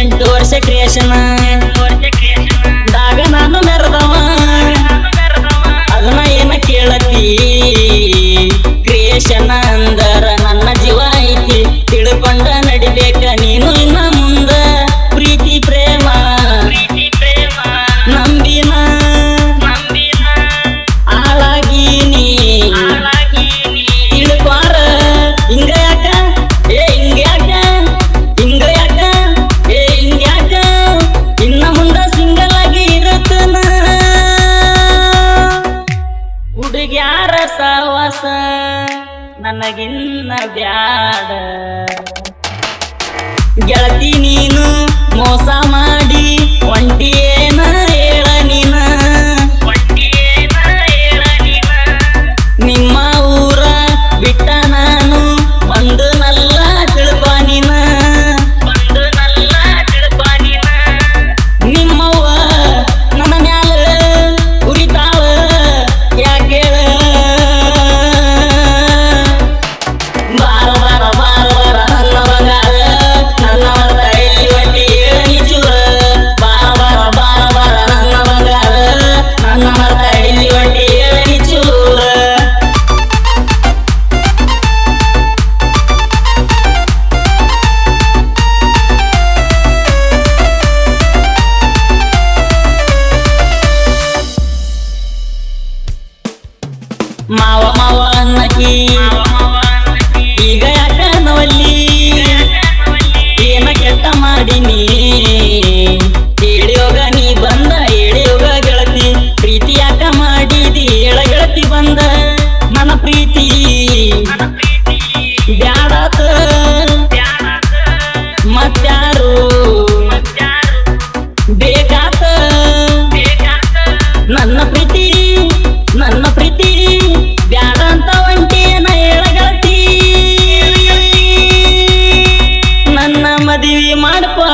ಎಂಟು ವರ್ಷ ಕ್ರಿಯೇಷನ್ ದಾಗ ನಾನು ಮೆರದವ ಅದನ್ನ ಏನ ಕೇಳತ್ತೀ ಕ್ರಿಯೇಷನ್ ಅಂದ ಯಾರ ಸಹವಾಸ? ನನಗಿನ್ನ ಬ್ಯಾಡ. ಗೆಳತಿ ನೀನು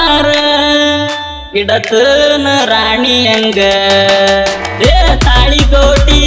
ಬಾರ ಇಡತನ ರಾಣಿಯಂಗ ಏ ತಾಳಿಗೋಟಿ